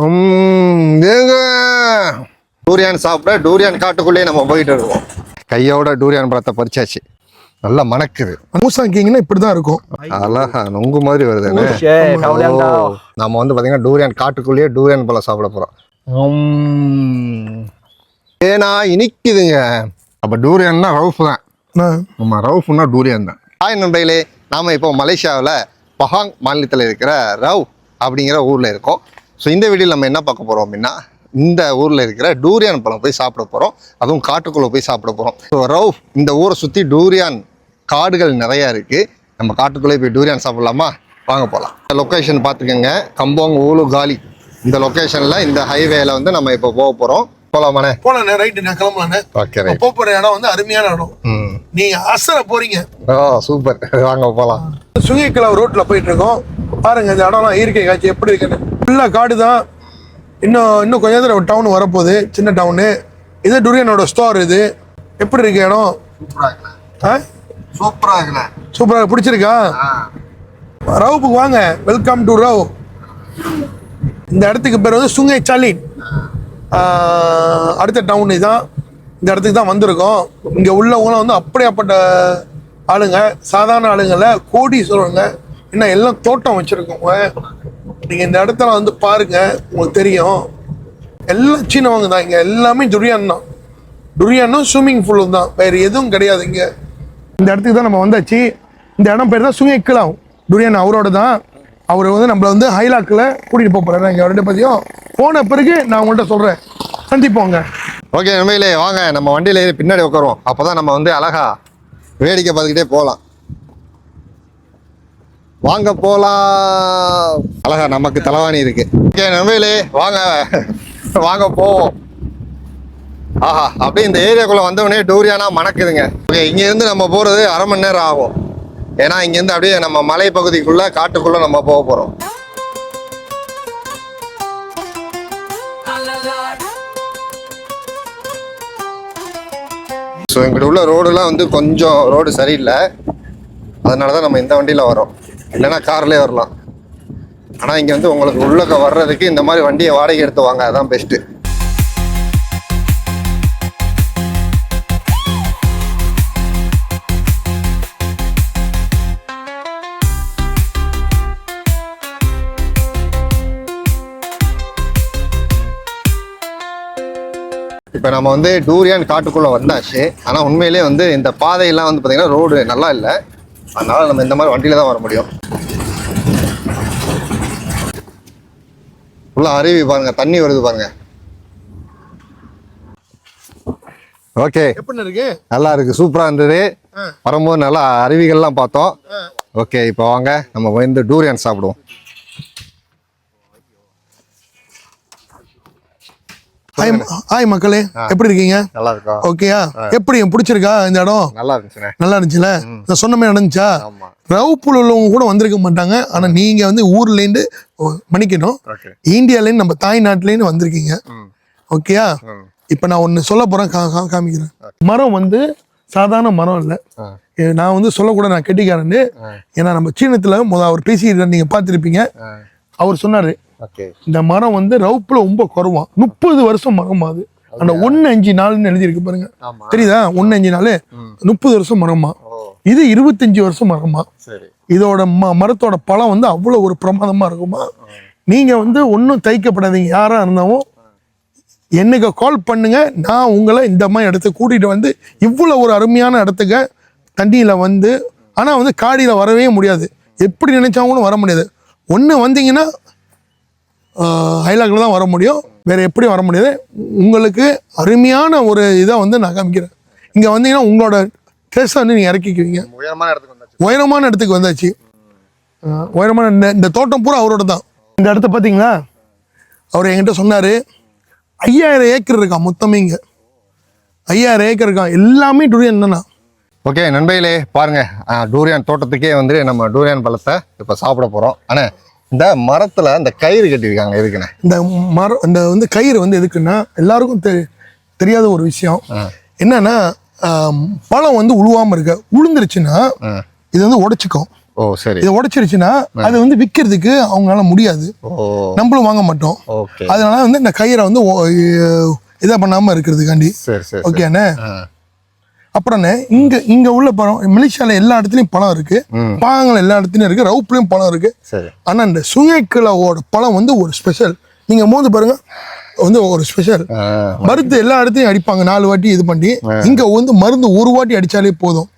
ஏங்க? டூரியான் சாப்பிட டூரியான் காட்டுக்குள்ளேயே நம்ம போயிட்டு இருக்கோம் கையோட டூரியான் பழத்தை பறிச்சாச்சு. நல்லா மணக்குது. மூசாங்கிங்கன்னா இப்படிதான் இருக்கும். அழகா நொங்கு மாதிரி kau. நம்ம வந்து பாத்தீங்கன்னா டூரியான் காட்டுக்குள்ளேயே டூரியான் பழம் சாப்பிட போறோம். உம். ஏன்னா இனிக்குதுங்க. அப்ப டூரியான்னா ரவுஃப் தான். நான் ஆமா ரவுஃப்னா டூரியான் தான். ஹாய் நண்பர்களே நாம இப்போ மலேசியாவில் பஹாங் மாநிலத்தில் இருக்கிற ரவ் அப்படிங்கிற ஊரில் இருக்கோம். ஸோ இந்த வீடியோவில் நம்ம என்ன பார்க்க போகிறோம் அப்படின்னா இந்த ஊரில் இருக்கிற டூரியான் பழம் போய் சாப்பிட போகிறோம் அதுவும் காட்டுக்குள்ளே போய் சாப்பிட போகிறோம் ஸோ ரவ் இந்த ஊரை சுற்றி டூரியான் காடுகள் நிறையா இருக்குது நம்ம காட்டுக்குள்ளே போய் டூரியான் சாப்பிடலாமா? வாங்க போகலாம் லொக்கேஷன் பார்த்துக்கோங்க. கம்போங் ஊலு காலி. இந்த லொக்கேஷனில் இந்த ஹைவேல வந்து நம்ம இப்போ போக போகிறோம் போகலாமாண்ணே போனே ரைட்டு நான் கிளம்பலானே ஓகே ரைட் போக போற இடம் வந்து அருமையான இடம். ம். நீங்க அசர போறீங்க. Oh super. வாங்க போகலாம் சுங்கிக்கலா ரோட்ல போயிட்டு இருக்கோம். பாருங்க இந்த இடம்லாம் இயற்கை காட்சி எப்படி இருக்குன்னு. ஃபுல்லா காடு தான். இன்னும் இன்னும் கொஞ்ச நேரத்தில் டவுன் வரப்போகுது சின்ன டவுனு இது டுரியனோட ஸ்டோர் இது. எப்படி இருக்கு இடம்? சூப்பராக சூப்பராக பிடிச்சிருக்கா? ரவுப்புக்கு வாங்க. வெல்கம் டு ரவ் இந்த இடத்துக்கு பேர் வந்து சுங்கை சாலின் அடுத்த டவுன் இதான். இந்த இடத்துக்கு தான் வந்திருக்கோம். இங்கே உள்ளவங்களாம் வந்து அப்படியாப்பட்ட ஆளுங்க. சாதாரண ஆளுங்கள கோடீஸ்வரங்க இன்னும் எல்லாம் தோட்டம் வச்சுருக்கோங்க நீங்கள் இந்த இடத்துல வந்து பாருங்க உங்களுக்கு தெரியும். எல்லாம் சீனவங்க தான் இங்கே. எல்லாமே துரியான் தான். துரியானும் ஸ்விம்மிங் பூலும் தான். வேறு எதுவும் கிடையாது இங்கே. இந்த இடத்துக்கு தான் நம்ம வந்தாச்சு. இந்த இடம் பேர் தான் சுங்கை கிளாவும் துரியன் அவரோட தான். அவர் வந்து நம்மளை வந்து ஹைலாக்கில் கூட்டிகிட்டு போக போகிறாரு இங்கே ரெண்டு பற்றியும் போன பிறகு நான் உங்கள்கிட்ட சொல்கிறேன் சந்திப்போங்க. ஓகே உண்மையிலே வாங்க. நம்ம வண்டியில பின்னாடி உட்காருவோம். அப்பதான் நம்ம வந்து அழகா வேடிக்கை பார்த்துக்கிட்டே போகலாம். வாங்க போலாம். அழகா நமக்கு தலைவாணி இருக்கு. ஓகே வாங்க. வாங்க போவோம். ஆஹா அப்படியே இந்த ஏரியாக்குள்ள வந்தவொடனே டூரியானா மணக்குதுங்க. ஓகே இங்க இருந்து நம்ம போறது அரை மணி நேரம் ஆகும். ஏன்னா இங்க இருந்து அப்படியே நம்ம மலைப்பகுதிக்குள்ளே காட்டுக்குள்ளே காட்டுக்குள்ள நம்ம போக போறோம். ஸோ எங்கிட்ட உள்ள ரோடுலாம் வந்து கொஞ்சம் ரோடு சரியில்லை. அதனால தான் நம்ம இந்த வண்டியில் வரோம். இல்லைன்னா கார்லேயே வரலாம். ஆனால் இங்கே வந்து உங்களுக்கு உள்ளக்க வர்றதுக்கு இந்த மாதிரி வண்டியை வாடகை எடுத்து வாங்க அதான் பெஸ்ட்டு இப்போ நம்ம வந்து டூரியான் காட்டுக்குள்ளே வந்தாச்சு. ஆனால் உண்மையிலே வந்து இந்த பாதையெல்லாம் வந்து பார்த்திங்கன்னா ரோடு நல்லா இல்லை. அதனால நம்ம இந்த மாதிரி வண்டியில தான் வர முடியும். உள்ள அருவி பாருங்க தண்ணி வருது பாருங்க. ஓகே. எப்படி இருக்கு? நல்லா இருக்கு சூப்பரா இருந்தது. வரும்போது நல்லா அருவிகள்லாம் பார்த்தோம். ஓகே இப்போ வாங்க நம்ம வந்து டூரியான் சாப்பிடுவோம். ஹாய் ஹாய் மக்களே எப்படி இருக்கீங்க? நல்லா இருக்கா ஓகேயா எப்படி பிடிச்சிருக்கா இந்த இடம்? நல்லா இருந்துச்சுண்ணே நல்லா இருந்துச்சுல? நான் சொன்ன மாதிரி நடந்துச்சா? ரவுப்புல உள்ளவங்க கூட வந்திருக்க மாட்டாங்க. ஆனா நீங்க வந்து ஊர்லேருந்து ஓகே இந்தியாலேருந்து நம்ம தாய்நாட்டிலேருந்து வந்திருக்கீங்க. ஓகேயா இப்போ நான் ஒன்று சொல்ல போகிறேன் காமிக்கிறேன். மரம் வந்து சாதாரண மரம் இல்லை. நான் வந்து சொல்லக்கூட நான் கெட்டிக்காரன்னு. ஏன்னா நம்ம சீனத்தில் முத அவர் பேசிட்டு நீங்கள் பார்த்துருப்பீங்க. அவர் சொன்னார் இந்த மரம் வந்து ரவுப்பில் ரொம்ப குறவாம் முப்பது வருஷம் மரம் அது. அந்த ஒன்று அஞ்சு நாள்னு எழுதியிருக்கு பாருங்க. தெரியுதா? ஒன்று அஞ்சு நாள்? முப்பது வருஷம் மரமா. இது இருபத்தஞ்சு வருஷம் மரமா. இதோட ம மரத்தோட பழம் வந்து அவ்வளோ ஒரு பிரமாதமாக இருக்குமா? நீங்கள் வந்து ஒன்றும் தைக்கப்படாதீங்க. யாராக இருந்தாலும் எனக்கு கால் பண்ணுங்க. நான் உங்களை இந்த மாதிரி இடத்துக்கு கூட்டிகிட்டு வந்து இவ்வளோ ஒரு அருமையான இடத்துக்கு தண்ணியில் வந்து ஆனால் வந்து காடியில் வரவே முடியாது. எப்படி நினைச்சாங்களும் வர முடியாது. ஒன்று வந்தீங்கன்னா ஹைலாக்கில் தான் வர முடியும். வேறு எப்படி வர முடியாது. உங்களுக்கு அருமையான ஒரு இதை வந்து நான் காமிக்கிறேன். இங்கே வந்தீங்கன்னா உங்களோட ட்ரெஸ்ஸை வந்து நீங்கள் இறக்கிக்குவீங்க. உயரமான இடத்துக்கு வந்தாச்சு. உயரமான இடத்துக்கு வந்தாச்சு. உயரமான இந்த இந்த தோட்டம் பூரா அவரோட தான். இந்த இடத்த பார்த்தீங்களா அவர் என்கிட்ட சொன்னார் ஐயாயிரம் ஏக்கர் இருக்கான் மொத்தமே இங்கே. ஐயாயிரம் ஏக்கர் இருக்கான் எல்லாமே டுரியன் தானா? ஓகே நண்பர்களே பாருங்க. ஆ, டூரியான் தோட்டத்துக்கே வந்து நம்ம டூரியான் பழத்தை இப்போ சாப்பிட போகிறோம் ஆனால் இந்த மரத்தில் இந்த கயிறு கட்டியிருக்காங்க எதுக்குண்ணே இந்த மரம் இந்த வந்து கயிறு வந்து எதுக்குன்னா எல்லாருக்கும் தெ தெரியாத ஒரு விஷயம். என்னன்னா பழம் வந்து உழுவாமல் இருக்க உளுந்துருச்சுன்னா இது வந்து உடைச்சிக்கும். ஓ சரி. இதை உடைச்சிருச்சுன்னா அது வந்து விற்கிறதுக்கு அவங்களால முடியாது. நம்மளும் வாங்க மாட்டோம். அதனால வந்து இந்த கயிறை வந்து இதாக பண்ணாமல் இருக்கிறதுக்காண்டி. சரி சரி. ஓகேண்ணே? ஆ அப்புறம்ண்ணே இங்க இங்க உள்ள பழம் மலேசியால எல்லா இடத்துலயும் பழம் இருக்கு. பாகங்கள் எல்லா இடத்துலயும் இருக்கு ரவுப்லயும் பழம் இருக்கு. ஆனா இந்த சுங்கைக்கிழவோட பழம் வந்து ஒரு ஸ்பெஷல் நீங்க மோந்து பாருங்க வந்து ஒரு ஸ்பெஷல் மருந்து எல்லா இடத்துலயும் அடிப்பாங்க நாலு வாட்டி இது பண்ணி. இங்க வந்து மருந்து ஒரு வாட்டி அடிச்சாலே போதும்.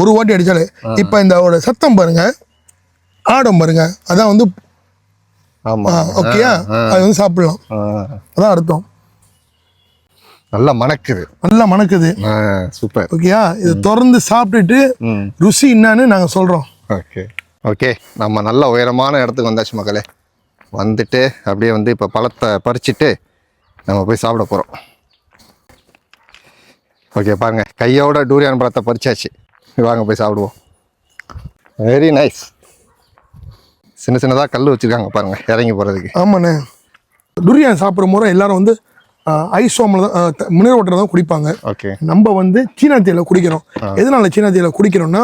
ஒரு வாட்டி அடிச்சாலே. இப்ப இந்த சத்தம் பாருங்க ஆடம் பாருங்க அதான் வந்து ஓகேயா அது வந்து சாப்பிடலாம். அதான் அர்த்தம். நல்லா மணக்குது. நல்லா மணக்குது. சூப்பர். ஓகேயா இதை திறந்து சாப்பிட்டுட்டு ருசி என்னன்னு நாங்க சொல்றோம். ஓகே. ஓகே. நம்ம நல்ல உயரமான இடத்துக்கு வந்தாச்சு மக்களே. வந்துட்டு அப்படியே வந்து இப்போ பழத்தை பறிச்சுட்டு நம்ம போய் சாப்பிட போகிறோம் ஓகே பாருங்க. கையோட டூரியான் பழத்தை பறிச்சாச்சு. வாங்க போய் சாப்பிடுவோம். வெரி நைஸ் சின்ன சின்னதாக கல் வச்சுருக்காங்க பாருங்க. இறங்கி போகிறதுக்கு ஆமாண்ணே. துரியான் சாப்பிட்ற முறை எல்லாரும் வந்து ஐசோமில் தான் மினரல் வாட்டர் தான் குடிப்பாங்க. நம்ம வந்து சீனா தேயில குடிக்கிறோம். எதனால சீனா தேயில குடிக்கிறோம்னா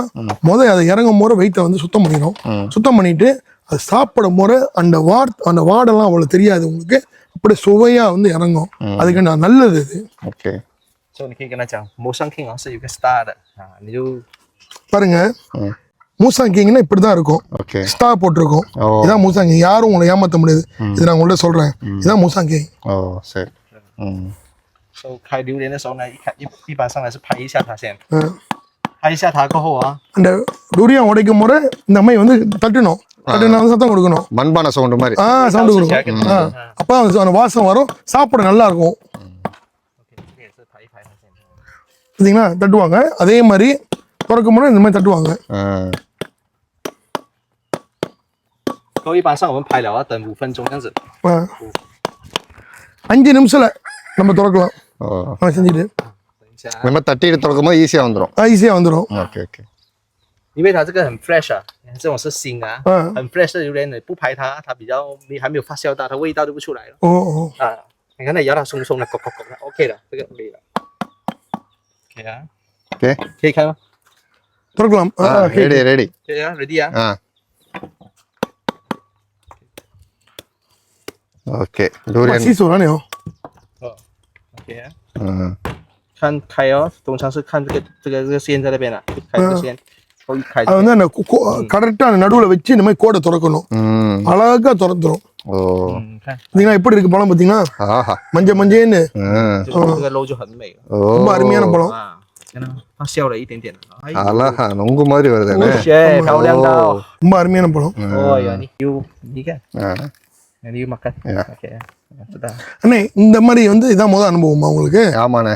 முதல் அதை இறங்கும் போற வெயிட்டை வந்து சுத்தம் பண்ணிடும் சுத்தம் பண்ணிட்டு அது சாப்பிடும் போற அந்த வார் அந்த வாடெல்லாம் அவ்வளோ தெரியாது உங்களுக்கு. அப்படி சுவையாக வந்து இறங்கும். அதுக்கு நான் நல்லது இது. ஓகே. பாருங்க. மூசாங் இப்படிதான் இருக்கும். ஸ்டா போட்டிருக்கும். இதான் மூசாங் யாரும் உங்களை ஏமாத்த முடியாது. இது நான் உங்கள்கிட்ட சொல்றேன். இதான் மூசாங் கிங் ஓ சரி. ம் 收开榴莲的时候呢，一开一一般上来是拍一下它先， ஆ. 拍一下它过后啊， அந்த டுரியான் உடைக்கும் முறை இந்த மாதிரி வந்து தட்டணும் தட்டினா வந்து சத்தம் கொடுக்கணும் மண்பானை சவுண்டு மாதிரி ஆ சவுண்டு 吃起来 கொடுக்கும் 更 ஆ அப்போ அந்த அந்த வாசம் வரும் சாப்பிட நல்லா இருக்கும் ，OK，这个也是拍一拍它先。 பார்த்தீங்களா தட்டுவாங்க அதே மாதிரி திறக்கும் முறை இந்த மாதிரி தட்டுவாங்க 嗯 然后一般上我们拍了要等五分钟这样子， ஆ. அஞ்சு நிமிஷத்தில் நம்ம திறக்கலாம் 哦， ஆ செஞ்சுட்டு 等一下啊， இந்த மாதிரி தட்டிட்டு திறக்கும் போது ஈஸியாக வந்துடும் ஈஸியாக வந்துடும் ஓகே ஓகே 因为它这个很 fresh 啊，这种是新啊，嗯很 fresh 的榴莲，你不拍它，它比较你还没有发酵到，它味道就不出来了 ஓ ஓ 啊。你看它咬它松松的，咕咕咕的，OK 的，这个可以了，OK 啊， ஓகே 可以开吗？ திறக்கலாம் ஆ, ஆ ஓகே. Ready ready 可以啊 ，ready 啊。 ஆ ஓகே 哇 டூரியன் 洗手了你哦 哦，OK 啊。 ம் 看开哦，通常是看这个这个这个线在那边了，就开这个线，后一开 அது வந்து அந்த கரெக்டாக அந்த நடுவில் வச்சு இந்த மாதிரி கோடை திறக்கணும் 嗯 அழகா திறந்துரும் 哦 嗯，看 பார்த்தீங்களா எப்படி இருக்கு பழம் பார்த்தீங்கன்னா 哈哈 மஞ்சள் மஞ்சேன்னு 嗯 就这个肉就很美了 ரொம்ப 哦 அருமையான பழம் 啊，看到它笑了一点点了，哎， அழகா நொங்கு மாதிரி வருதுண்ணே 谢，漂亮的哦， ரொம்ப அருமையான பழம் 哦呀，你有你看， ஆ நிறைய மக்கள் அண்ணே இந்த மாதிரி வந்து இதான் முதல் அனுபவமா உங்களுக்கு? ஆமாண்ணே.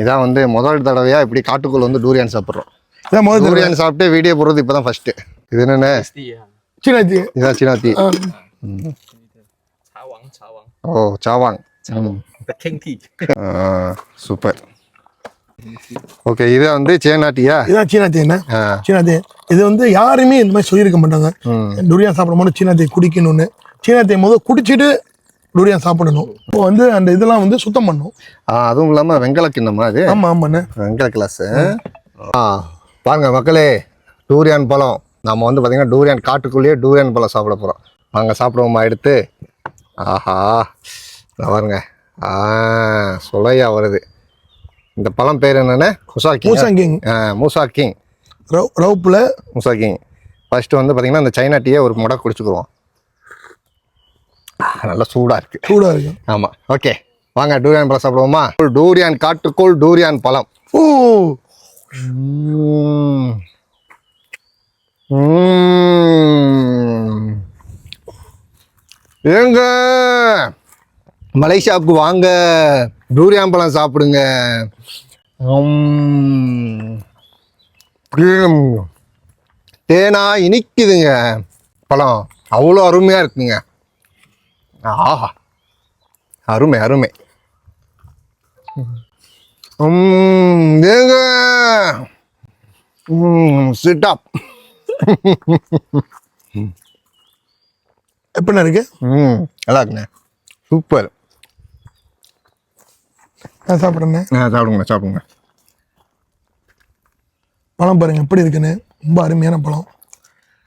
இதான் வந்து முதல் தடவையா இப்படி காட்டுக்குள்ள வந்து டூரியான் சாப்பிட்றோம். இதான் முதல் டூரியான் சாப்பிட்டு வீடியோ போடுறது இப்போதான் ஃபர்ஸ்ட் இது என்னென்ன சீனாத்தி. இதான் சீனாத்தி. ஓ சாவாங். சூப்பர். ஓகே இது வந்து சீனாட்டியா இதான் சீனாத்தி என்ன? சீனாத்தி. இது வந்து யாருமே இந்த மாதிரி சொல்லியிருக்க மாட்டாங்க. டூரியான் சாப்பிடும் சீனாத்தி குடிக்கணும்னு. சீனாத்தை முதல் குடிச்சிட்டு டுரியான் சாப்பிடணும். இப்போ வந்து அந்த இதெல்லாம் வந்து சுத்தம் பண்ணும். அதுவும் இல்லாம வெங்கல கிண்ணமா அது ஆமா ஆமாண்ணே. வெங்கல கிளாஸ். ஆ. பாருங்க மக்களே டூரியான் பழம். நம்ம வந்து பார்த்தீங்கன்னா டூரியான் காட்டுக்குள்ளேயே டூரியான் பழம் சாப்பிட போகிறோம் வாங்க சாப்பிடுவோமா எடுத்து. ஆஹா பாருங்க. ஆ சுளையா வருது. இந்த பழம் பேர் என்னென்ன முசா கிங். மூசாங்கிங் ஆ மூசா கிங். ரவ் ரவுப்பில். Musa King. ஃபர்ஸ்ட் வந்து பார்த்தீங்கன்னா இந்த சைனா டீயை ஒரு முடை குடிச்சுக்குருவோம். ஆ, நல்லா சூடாக இருக்கு. சூடாக இருக்கும் ஆமாம் ஓகே. வாங்க டூரியான் பழம் சாப்பிடுவோமா? டூரியான் காட்டுக்குள் டூரியான் பழம். ஓ. ஏங்க? மலேசியாவுக்கு வாங்க. டூரியான் பழம் சாப்பிடுங்க. தேனா இனிக்குதுங்க. பழம் அவ்வளோ அருமையாக இருக்குங்க. ஆஹா. அருமை அருமை. ஏங்க. சிட் அப் எப்படிண்ணே இருக்கு? ம் நல்லா இருக்குண்ணே. சூப்பர். நான் சாப்பிட்றேண்ணே. ஆ சாப்பிடுங்க சாப்பிடுங்க. பழம் பாருங்க எப்படி இருக்குன்னு. ரொம்ப அருமையான பழம்.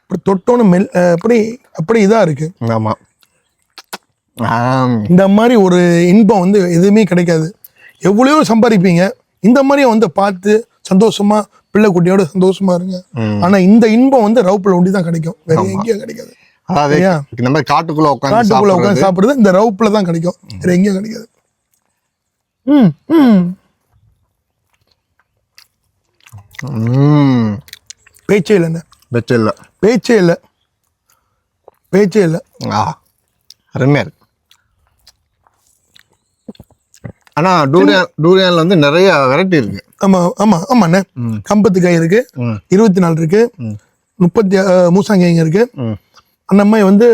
அப்படி தொட்டோன்னு மெல் அப்படி அப்படி இதா இருக்கு. ஆமா ஆம். இந்த மாதிரி ஒரு இன்பம் வந்து எதுவுமே கிடைக்காது. எவ்வளவோ சம்பாதிப்பீங்க. இந்த மாதிரியும் வந்து பார்த்து சந்தோஷமா பிள்ளை குட்டியோட சந்தோஷமா இருங்க. ஆனா இந்த இன்பம் வந்து ரவுப்புல ஒண்டி தான் கிடைக்கும். வேற எங்கேயும் கிடைக்காது? இந்த மாதிரி காட்டுக்குள்ள உட்காந்து காட்டுக்குள்ள சாப்பிடுறது. உட்காந்து சாப்பிடுறது இந்த ரவுப்புல தான் கிடைக்கும். வேற எங்கேயும் கிடைக்காது. ம் ம். பேச்சே இல்லைண்ணே பெச்சு இல்லை. பேச்சே இல்லை. பேச்சே இல்லை. ஆ அருமையா இருக்கு. ஆனா டூரியான் டூரியான்ல வந்து நிறைய வெரைட்டி இருக்கு. ஆமா ஆமா ஆமாண்ணே. கம்பத்து காய் இருக்கு. இருபத்தி நாலு இருக்கு முப்பத்தி மூசாங்காய்ங்க இருக்கு. அந்த மாதிரி வந்து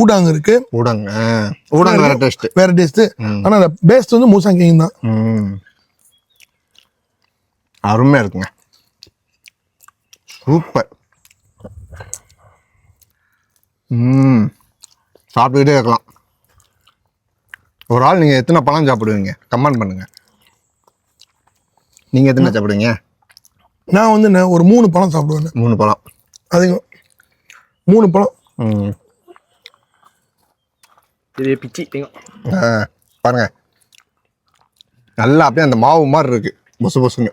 ஊடாங்க இருக்கு. ஊடங்க ஊடங்க வேற டேஸ்ட் வேற டேஸ்ட் ஆனா அந்த பேஸ்ட் வந்து மூசாங்காய்ங்க தான். ம். அருமையா இருக்குங்க. சூப்பர். ம். சாப்பிட்டுக்கிட்டே இருக்கலாம். ஒரு ஆள் நீங்க எத்தனை பழம் சாப்பிடுவீங்க? கமெண்ட் பண்ணுங்க. நீங்க எத்தனை சாப்பிடுவீங்க? நான் வந்து என்ன, ஒரு மூணு பழம் சாப்பிடுவேன். மூணு பழம். அதிகம். மூணு பழம். ம். tengok. ஆ, பாருங்க. நல்லா அப்படியே அந்த மாவு மாதிரி இருக்கு. பொசு பொசுங்க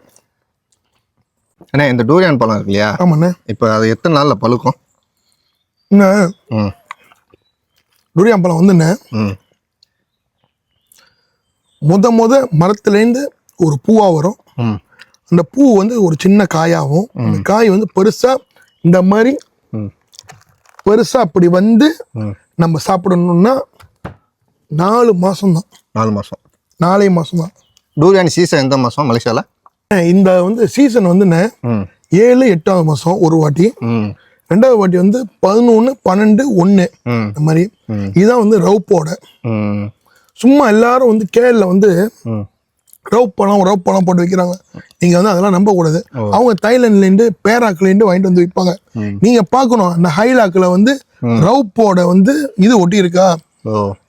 அண்ணே இந்த டூரியான் பழம் இருக்கு இல்லையா? ஆமாண்ணே. இப்போ அது எத்தனை நாள்ல பழுக்கும்? இன்னும் ம். டூரியான் பழம் வந்து என்ன ம். முத முத மரத்துலேருந்து ஒரு பூவா வரும். அந்த பூ வந்து ஒரு சின்ன காயாகும். அந்த காய் வந்து பெருசா இந்த மாதிரி ம். பெருசா அப்படி வந்து நம்ம சாப்பிடணும்னா நாலு மாசம்தான். நாலு மாதம் நாலே மாசம் தான் டூரியான் சீசன் எந்த மாதம் மலேசியாவில் இந்த வந்து சீசன் வந்து ஏழு எட்டாவது மாசம் ஒரு வாட்டி. ரெண்டாவது வாட்டி வந்து பதினொன்று பன்னெண்டு ஒன்று இந்த மாதிரி. இதுதான் வந்து ரவுப்போட. சும்மா எல்லாரும் வந்து கேரள வந்து ம். ரவுப் பழம் ரவுப் பழம் போட்டு வைக்கிறாங்க. நீங்க வந்து அதெல்லாம் நம்பக்கூடாது. அவங்க தாய்லாந்துலேருந்து பேராக்லேருந்து வாங்கிட்டு வந்து விற்பாங்க. நீங்க பார்க்கணும் அந்த ஹைலாக்ல வந்து ரவுப்போட வந்து இது ஒட்டி இருக்கா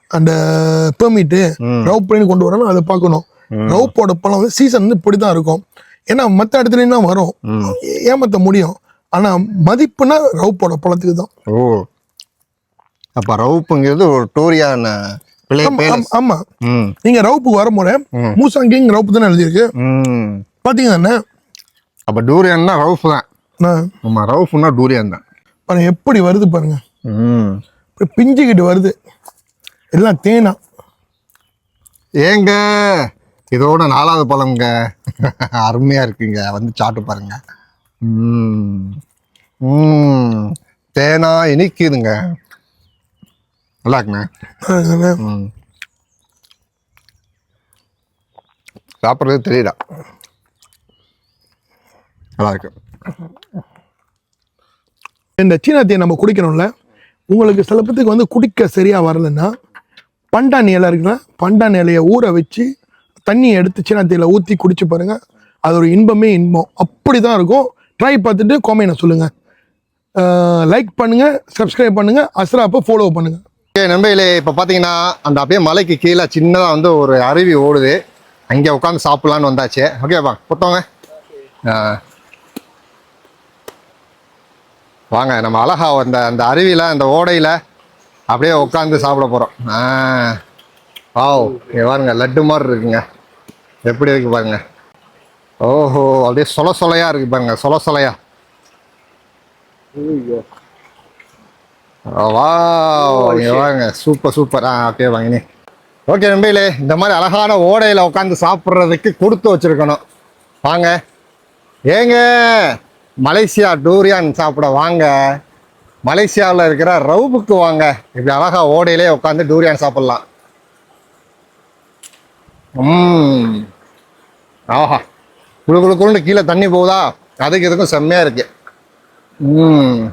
அந்த பெர்மிட்டு ரவுப்லேருந்து கொண்டு வரணும் அதை பார்க்கணும். ரவுப்போட பழம் வந்து சீசன் வந்து இப்படி தான் இருக்கும். ஏன்னா மற்ற இடத்துலையும் தான் வரும். ஏ- ஏமாத்த முடியும். ஆனா மதிப்புனா ரவுப்போட பழத்துக்கு தான். ஓ. அப்போ ரவுப்புங்கிறது ஒரு டூரியான ஆம்- ஆமா நீங்க ரவுப்புக்கு வரும்போது மூசாங்கிங் ரவுப்பு தானே எழுதியிருக்கு? பாத்தீங்கன்னா அப்போ டூரியான்னா ரவுஃப் தான். ஆமாம் ரவுஃப்னா டூரியான் தான். பாருங்க எப்படி வருது பாருங்க. இப்படி பிஞ்சுக்கிட்டு வருது. எல்லாம் தேனா. ஏங்க இதோட நாலாவது பழம்ங்க. அருமையா இருக்குங்க. வந்து சாப்பிட்டு பாருங்க. தேனா இனிக்குதுங்க. நல்லா இருக்குண்ணே சாப்பிட்றது தெரியல நல்லா இருக்கு இந்த சீனா தீயை நம்ம குடிக்கணும்ல உங்களுக்கு சில பேத்துக்கு வந்து குடிக்க சரியா வரலன்னா பண்டாணி இலை இருக்குன்னா பண்டாணி இலையை ஊற வச்சு தண்ணியை எடுத்து சீனா தீயில ஊற்றி குடிச்சு பாருங்க. அது ஒரு இன்பமே இன்பம். அப்படி தான் இருக்கும். ட்ரை பார்த்துட்டு கோமையின சொல்லுங்க. லைக் பண்ணுங்க சப்ஸ்கிரைப் பண்ணுங்க அஸ்ராப்பை ஃபாலோ பண்ணுங்க. ஓகே நண்பர்களே இப்போ பார்த்தீங்கன்னா அந்த அப்படியே மலைக்கு கீழே சின்னதாக வந்து ஒரு அருவி ஓடுது. அங்கே உட்காந்து சாப்பிட்லான்னு வந்தாச்சு. ஓகேவா பொத்தவங்க வாங்க நம்ம அழகா அந்த அந்த அருவியில் அந்த ஓடையில் அப்படியே உட்காந்து சாப்பிட போகிறோம் ஆ. ஆவ் இங்கே பாருங்க லட்டு மாதிரி இருக்குங்க. எப்படி இருக்கு பாருங்க. ஓஹோ அப்படியே சொல சொலையாக இருக்கு பாருங்க சொல சொலையா. வா இங்க வாங்க. சூப்பர் சூப்பர் ஆ ஓகே வாங்க நீ ஓகே நம்பிலே இந்த மாதிரி அழகான ஓடையில் உட்காந்து சாப்பிட்றதுக்கு கொடுத்து வச்சிருக்கணும். வாங்க. ஏங்க மலேசியா டூரியான் சாப்பிட வாங்க. மலேசியாவில் இருக்கிற ரவுபுக்கு வாங்க. இப்படி அழகா ஓடையிலே உட்காந்து டூரியான் சாப்பிடலாம். ம் ஆஹா. குளு குளு குளுன்னு கீழே தண்ணி போகுதா? அதுக்கு இதுக்கும் செம்மையா இருக்கு. ம்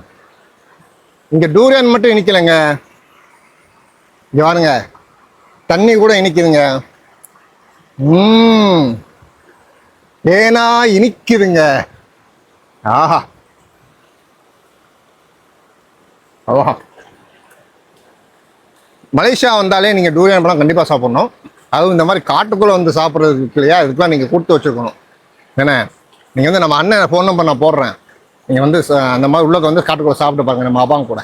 இங்க டூரியன் மட்டும் இனிக்கலைங்க. இங்க பாருங்க தண்ணி கூட இனிக்குதுங்க. ம் ஏனா இனிக்குதுங்க. ஆஹா. ஆஹா. மலேசியா வந்தாலே நீங்கள் டூரியன் பழம் கண்டிப்பாக சாப்பிட்ணும். அதுவும் இந்த மாதிரி காட்டுக்குள்ளே வந்து சாப்பிட்றதுக்கு இல்லையா? இதுக்கெல்லாம் நீங்கள் கொடுத்து வச்சுருக்கணும். ஏன்னா நீங்கள் வந்து நம்ம அண்ணன் ஃபோன் நம்பர் நான் போடுறேன். நீங்கள் வந்து ச- அந்த மாதிரி உள்ளக்க வந்து காட்டுக்குள்ளே சாப்பிட்டு பாருங்க நம்ம அப்பாங்க கூட.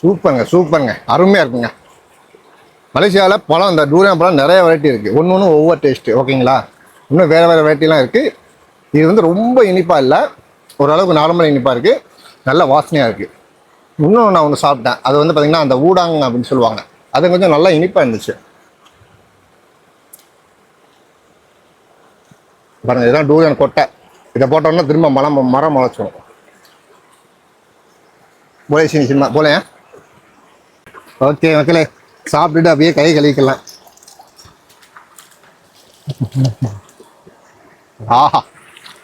சூப்பருங்க சூப்பருங்க. அருமையாக இருக்குங்க. மலேசியாவில் பழம் இந்த டூரியான் பழம் நிறைய வெரைட்டி இருக்குது ஒன்று ஒன்று ஒவ்வொரு டேஸ்ட்டு ஓகேங்களா? இன்னும் வேறு வேறு வெரைட்டிலாம் இருக்குது இது வந்து ரொம்ப இனிப்பாக இல்லை. ஓரளவுக்கு நார்மல் இனிப்பாக இருக்குது நல்ல வாசனையாக இருக்குது இன்னும் நான் ஒன்று சாப்பிட்டேன். அது வந்து பார்த்திங்கன்னா அந்த ஊடாங் அப்படின்னு சொல்லுவாங்க. அது கொஞ்சம் நல்லா இனிப்பாக இருந்துச்சு. பாருங்க இதுதான் டூரியன் கொட்டை. இதை போட்டோம்னா திரும்ப மரம் மரம் முளைச்சிடும் போலே சின்ன சினிமா போலே. ஓகே மக்களே சாப்பிட்டுட்டு அப்படியே கை கழிக்கலாம் ஆஹா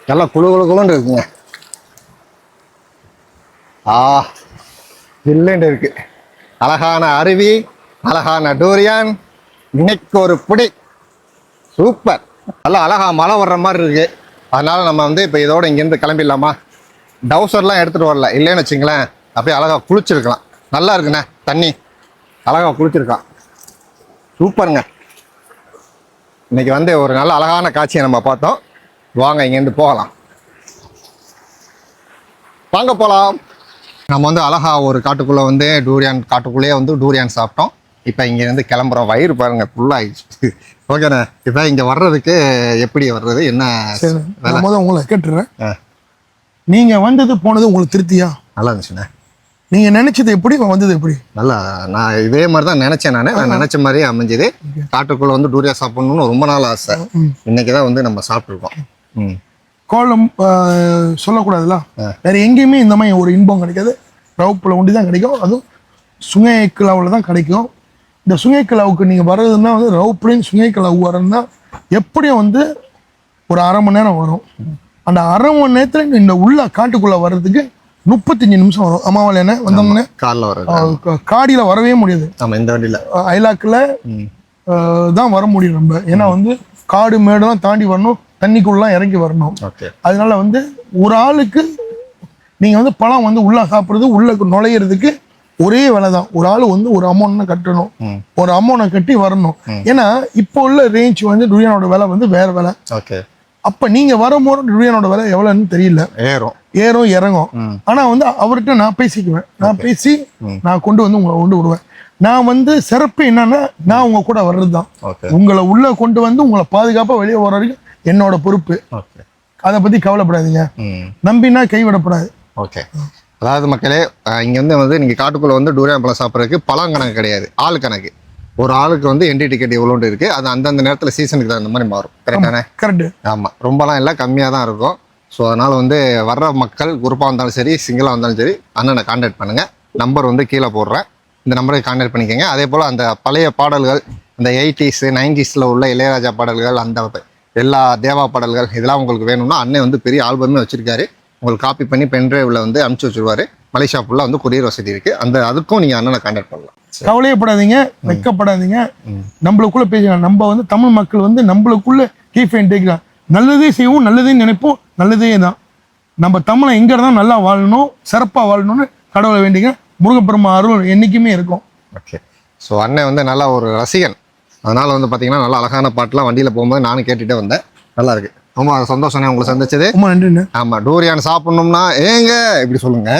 நல்லா குழு குழு குழுன்னு இருக்குங்க. ஆ இல்லைன்னு இருக்கு. அழகான அருவி அழகான டூரியான் இன்னைக்கு ஒரு புடி. சூப்பர். நல்லா அழகா மழை வர்ற மாதிரி இருக்கு. அதனால் நம்ம வந்து இப்போ இதோட இங்கேருந்து கிளம்பிடலாமா? டவுசர்லாம் எடுத்துகிட்டு வரல. இல்லைன்னு வச்சுங்களேன் அப்படியே அழகாக குளிச்சிருக்கலாம். நல்லா இருக்குண்ணே தண்ணி. அழகாக குளிச்சிருக்கான் சூப்பருங்க. இன்றைக்கி வந்து ஒரு நல்ல அழகான காட்சியை நம்ம பார்த்தோம். வாங்க இங்கேருந்து போகலாம். வாங்க போகலாம் நம்ம வந்து அழகா ஒரு காட்டுக்குள்ளே வந்து டூரியான் காட்டுக்குள்ளேயே வந்து டூரியான் சாப்பிட்டோம். இப்போ இங்கேருந்து கிளம்புறோம். வயிறு பாருங்க ஃபுல்லாகிடுச்சு ஓகேண்ணே இப்போ இங்கே வர்றதுக்கு எப்படி வர்றது என்ன நான் முதல்ல உங்களை கேட்டுறேன். ஆ. நீங்க வந்தது போனது உங்களுக்கு திருப்தியா? நல்லா இருந்துச்சுண்ணே நீங்க நினைச்சது எப்படி வந்தது எப்படி? நல்லா நான் இதே மாதிரி தான் நினச்சேன் நான். நான் நினச்ச மாதிரியே அமைஞ்சது. காட்டுக்குள்ளே வந்து டூரியா சாப்பிடணும்னு ரொம்ப நாள் ஆசை. இன்னைக்கு தான் வந்து நம்ம சாப்பிட்ருக்கோம் ம். கோலம் ஆஹ், சொல்லக்கூடாதுல்ல? வேற எங்கேயுமே இந்த மாதிரி ஒரு இன்பம் கிடைக்காது. ரவுப்புல ஒண்டி தான் கிடைக்கும். அதுவும் சுங்கை கிளாவில் தான் கிடைக்கும். இந்த சுங்கை கிளாவுக்கு நீங்கள் வர்றதுன்னா வந்து ரவுப்புலையும் சுங்கை கிளாவு வரணும்னா எப்படியும் வந்து ஒரு அரை மணி நேரம் வரும். அந்த அரை மணி நேரத்தில் இந்த உள்ள காட்டுக்குள்ளே வர்றதுக்கு முப்பத்தஞ்சு நிமிஷம் வரும். அம்மாவால் என்ன? வந்தோம்னே? காரில் வர்றது. காடியில் வரவே முடியாது. ஆமாம் இந்த வண்டியில். ஐலாக்கில் தான் வர முடியும் நம்ம. ஏன்னா வந்து காடு மேடெல்லாம் தாண்டி வரணும். தண்ணிக்குள்ளலாம் இறங்கி வரணும். அதனால வந்து ஒரு ஆளுக்கு நீங்கள் வந்து பழம் வந்து உள்ள சாப்பிட்றது உள்ள நுழையிறதுக்கு ஒரே விலை தான் ஒரு ஆள் வந்து ஒரு அமௌண்ட் கட்டணும். ஒரு அமௌண்ட்டை கட்டி வரணும். ஏன்னா இப்போ உள்ள ரேஞ்ச் வந்து டுரியானோட விலை வந்து வேற விலை. ஓகே. அப்போ நீங்கள் வரும்போது டுரியானோட விலை எவ்வளோன்னு தெரியல. ஏறும். ஏறும் இறங்கும். ஆனா வந்து அவர்கிட்ட நான் பேசிக்குவேன். நான் பேசி நான் கொண்டு வந்து உங்களை கொண்டு விடுவேன். நான் வந்து சிறப்பு என்னன்னா நான் உங்க கூட வர்றது தான் உங்களை உள்ள கொண்டு வந்து உங்களை பாதுகாப்பா வெளியே வர வரைக்கும் என்னோட பொறுப்பு. அதை பத்தி கவலைப்படாதீங்க. நம்பினா கைவிடப்படாது. ஓகே. அதாவது மக்களே இங்க வந்து வந்து நீங்க காட்டுக்குள்ள வந்து டூரியா பழம் சாப்பிட்றதுக்கு பழம் கணக்கு கிடையாது. ஆள் கணக்கு. ஒரு ஆளுக்கு வந்து என்ட்ரி டிக்கெட் எவ்வளோண்டு இருக்கு அது அந்தந்த நேரத்தில் சீசனுக்கு தகுந்த மாதிரி மாறும். கரெக்டானே கரெக்ட் ஆமாம் ரொம்பலாம் இல்லை கம்மியாக தான் இருக்கும். ஸோ அதனால் வந்து வர்ற மக்கள் குரூப்பாக வந்தாலும் சரி சிங்கிளாக வந்தாலும் சரி அண்ணனை காண்டாக்ட் பண்ணுங்கள் நம்பர் வந்து கீழே போடுறேன். இந்த நம்பருக்கு காண்டாக்ட் பண்ணிக்கோங்க. அதே போல் அந்த பழைய பாடல்கள் இந்த எயிட்டிஸு நைன்டிஸில் உள்ள இளையராஜா பாடல்கள் அந்த எல்லா தேவா பாடல்கள் இதெல்லாம் உங்களுக்கு வேணும்னா அண்ணன் வந்து பெரிய ஆல்பமே வச்சுருக்காரு. உங்களுக்கு காப்பி பண்ணி பென்ட்ரைவில் வந்து அனுப்பிச்சி வச்சுருவாரு. மலேசியா ஃபுல்லாக வந்து கொரியர் வசதி இருக்குது அந்த அதுக்கும் நீங்கள் அண்ணனை காண்டாக்ட் பண்ணலாம். கவலையப்படாதீங்க வெக்கப்படாதீங்க. நம்மளுக்குள்ள பேசலாம் நம்ம வந்து தமிழ் மக்கள் வந்து நம்மளுக்குள்ள கீஃப் டேக்கிறான் நல்லதே செய்வோம் நல்லதே நினைப்போம் நல்லதே தான். நம்ம தமிழை எங்க இருந்தாலும் நல்லா வாழணும் சிறப்பா வாழணும்னு கடவுளை வேண்டிங்க முருகப்பெருமா அருள் என்னைக்குமே இருக்கும். ஓகே ஸோ அண்ணன் வந்து நல்லா ஒரு ரசிகன். அதனால் வந்து பார்த்தீங்கன்னா நல்லா அழகான பாட்டுலாம் வண்டியில் போகும்போது நானும் கேட்டுகிட்டே வந்தேன். நல்லா இருக்கு. ரொம்ப சந்தோஷம் உங்களை சந்திச்சது. ரொம்ப நன்றிண்ணே. ஆமாம் டூரியான் சாப்பிட்ணும்னா ஏங்க இப்படி சொல்லுங்க.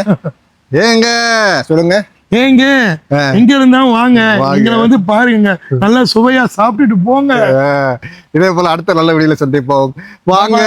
ஏங்க சொல்லுங்க. ஏங்க எங்க இருந்தா வாங்க. எங்களை வந்து பாருங்க. நல்லா சுவையா சாப்பிட்டுட்டு போங்க. இதே போல் அடுத்த நல்ல வீடியோவில் சந்திப்போம். வாங்க.